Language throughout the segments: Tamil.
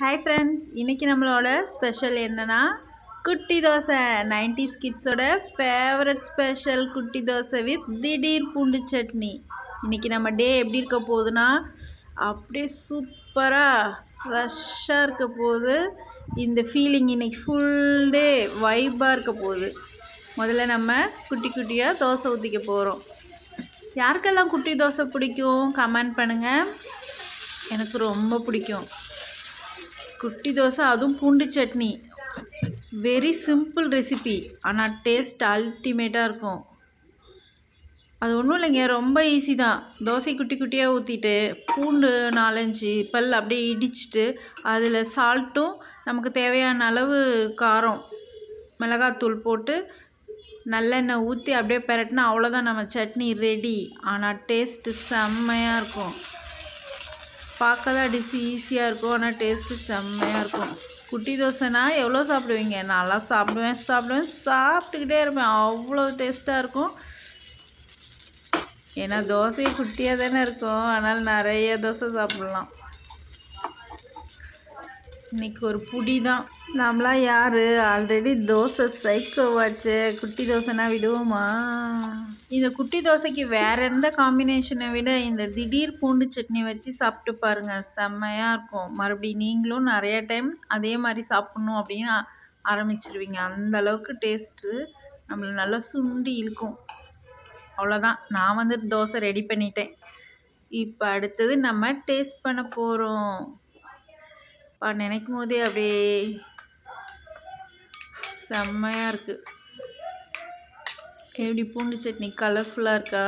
ஹாய் ஃப்ரெண்ட்ஸ் இன்றைக்கி நம்மளோட ஸ்பெஷல் என்னென்னா குட்டி தோசை. நைன்டிஸ் கிட்ஸோட ஃபேவரட் ஸ்பெஷல் குட்டி தோசை வித் திடீர் பூண்டு சட்னி. இன்றைக்கி நம்ம டே எப்படி இருக்க போகுதுன்னா அப்படியே சூப்பராக ஃப்ரெஷ்ஷாக இருக்க போகுது. இந்த ஃபீலிங் இன்றைக்கி ஃபுல் டே வைப்பாக இருக்க போகுது. முதல்ல நம்ம குட்டி குட்டியாக தோசை ஊற்றிக்க போகிறோம் யாருக்கெல்லாம் குட்டி தோசை பிடிக்கும்? கமெண்ட் பண்ணுங்கள் எனக்கு ரொம்ப பிடிக்கும். குட்டி தோசை அதுவும் பூண்டு சட்னி. வெரி சிம்பிள் ரெசிபி ஆனால் டேஸ்ட் அல்டிமேட்டாக இருக்கும். அது ஒன்றும் இல்லைங்க ரொம்ப ஈஸி தான். தோசை குட்டி குட்டியாக ஊற்றிட்டு பூண்டு நாலஞ்சு பல் அப்படியே இடிச்சிட்டு அதில் சால்ட்டும் நமக்கு தேவையான அளவு காரம் மிளகாத்தூள் போட்டு நல்லெண்ணெய் ஊற்றி அப்படியே பெரட்டினா அவ்வளோதான் நம்ம சட்னி ரெடி ஆனால் டேஸ்ட்டு செம்மையாக இருக்கும். பார்க்க தான் டிஷ் ஈஸியாக இருக்கும். ஆனால் டேஸ்ட்டு செம்மையாக இருக்கும். குட்டி தோசைனா எவ்வளோ சாப்பிடுவீங்க? நல்லா சாப்பிடுவேன் சாப்பிடுவேன் சாப்பிட்டுக்கிட்டே இருப்பேன். அவ்வளோ டேஸ்ட்டாக இருக்கும். ஏன்னா தோசை குட்டியாக தானே இருக்கும். அதனால் நிறைய தோசை சாப்பிட்லாம். இன்னைக்கு ஒரு புடி தான். நம்மளாம் யார்? ஆல்ரெடி தோசை சைக்கோவாச்சு குட்டி தோசைனா விடுவோமா? இந்த குட்டி தோசைக்கு வேறு எந்த காம்பினேஷனை விட இந்த திடீர் பூண்டு சட்னி வச்சு சாப்பிட்டு பாருங்கள் செம்மையாக இருக்கும். மறுபடியும் நீங்களும் நிறைய டைம் அதே மாதிரி சாப்பிட்ணும் அப்படின்னு ஆரம்பிச்சிருவீங்க. அந்த அளவுக்கு டேஸ்ட்டு நம்மளை நல்லா சுண்டி இழுக்கும். அவ்வளோதான் நான் வந்து தோசை ரெடி பண்ணிட்டேன். இப்போ அடுத்தது நம்ம டேஸ்ட் பண்ண போகிறோம் இப்போ நினைக்கும் போதே அப்படியே செம்மையாக இருக்குது எப்படி பூண்டு சட்னி கலர்ஃபுல்லாக இருக்கா?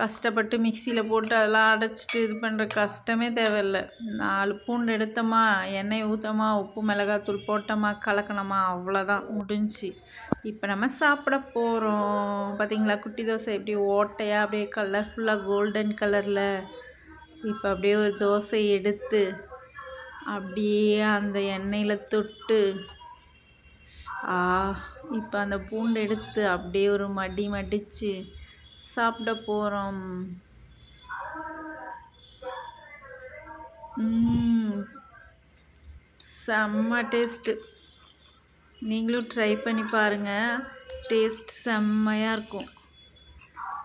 கஷ்டப்பட்டு மிக்சியில் போட்டு அதெல்லாம் அடைச்சிட்டு இது பண்ணுற கஷ்டமே தேவையில்லை. நாலு பூண்டு எடுத்தோமா எண்ணெய் ஊற்றமா உப்பு மிளகாத்தூள் போட்டோமா கலக்கணுமா அவ்வளோதான் முடிஞ்சு. இப்போ நம்ம சாப்பிட போகிறோம் பார்த்தீங்களா குட்டி தோசை எப்படி ஓட்டையாக அப்படியே கலர்ஃபுல்லாக கோல்டன் கலரில் இப்போ அப்படியே ஒரு தோசை எடுத்து அப்படியே அந்த எண்ணெயில் தொட்டு இப்போ அந்த பூண்டு எடுத்து அப்படியே ஒரு மடி மடித்து சாப்பிட போகிறோம் செம்ம டேஸ்ட்டு. நீங்களும் ட்ரை பண்ணி பாருங்கள் டேஸ்ட் செம்மையாக இருக்கும்.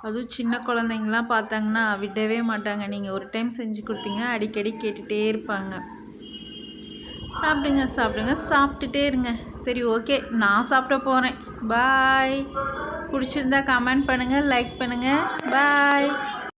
அதுவும் சின்ன குழந்தைங்களாம் பார்த்தாங்கன்னா விடவே மாட்டாங்க. நீங்கள் ஒரு டைம் செஞ்சு கொடுத்தீங்கன்னா அடிக்கடி கேட்டுகிட்டே இருப்பாங்க. சாப்பிடுங்க சாப்பிடுங்க. சாப்பிட்டுட்டே இருங்க. சரி ஓகே. நான் சாப்பிட போகிறேன் பாய் பிடிச்சிருந்தா கமெண்ட் பண்ணுங்கள் லைக் பண்ணுங்கள் பாய்